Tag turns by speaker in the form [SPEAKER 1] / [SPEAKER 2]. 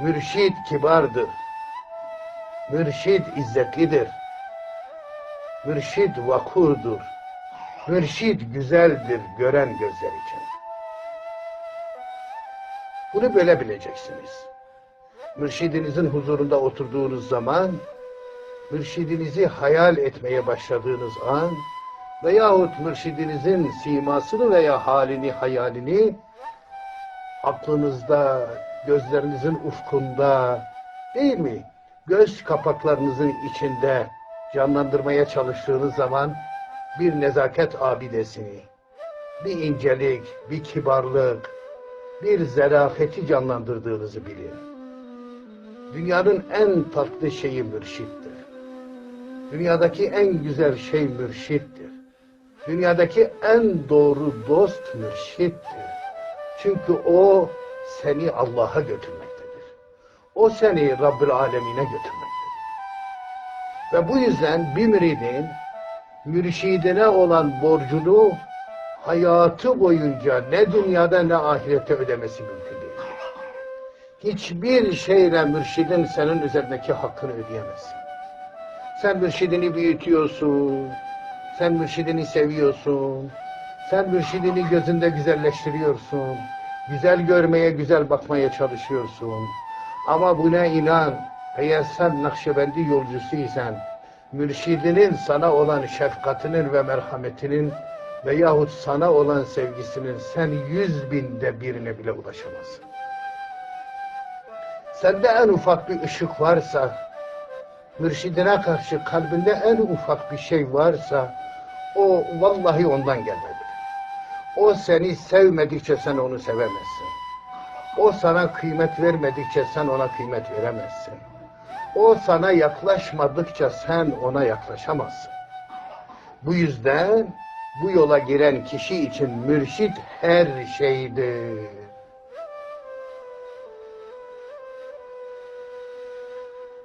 [SPEAKER 1] Mürşid kibardır. Mürşid izzetlidir. Mürşid vakurdur. Mürşid güzeldir gören gözler için. Bunu böyle bileceksiniz. Mürşidinizin huzurunda oturduğunuz zaman, mürşidinizi hayal etmeye başladığınız an veyahut mürşidinizin simasını veya halini, hayalini aklınızda, gözlerinizin ufkunda değil mi? Göz kapaklarınızın içinde canlandırmaya çalıştığınız zaman bir nezaket abidesini, bir incelik, bir kibarlık, bir zerafeti canlandırdığınızı bilin. Dünyanın en tatlı şeyi mürşittir. Dünyadaki en güzel şey mürşittir. Dünyadaki en doğru dost mürşittir. Çünkü o seni Allah'a götürmektedir. O seni Rabbül Alemine götürmektedir. Ve bu yüzden bir müridin mürşidine olan borcunu hayatı boyunca ne dünyada ne ahirette ödemesi mümkün değil. Hiçbir şeyle mürşidin senin üzerindeki hakkını ödeyemezsin. Sen mürşidini büyütüyorsun, sen mürşidini seviyorsun, sen mürşidini gözünde güzelleştiriyorsun, güzel görmeye, güzel bakmaya çalışıyorsun. Ama buna inan, eğer sen Nakşibendi yolcusuysan, mürşidinin sana olan şefkatinin ve merhametinin veyahut sana olan sevgisinin sen yüz binde birine bile ulaşamazsın. Sende en ufak bir ışık varsa, mürşidine karşı kalbinde en ufak bir şey varsa, o vallahi ondan gelmelidir. O seni sevmedikçe sen onu sevemezsin. O sana kıymet vermedikçe sen ona kıymet veremezsin. O sana yaklaşmadıkça sen ona yaklaşamazsın. Bu yüzden bu yola giren kişi için mürşit her şeydir.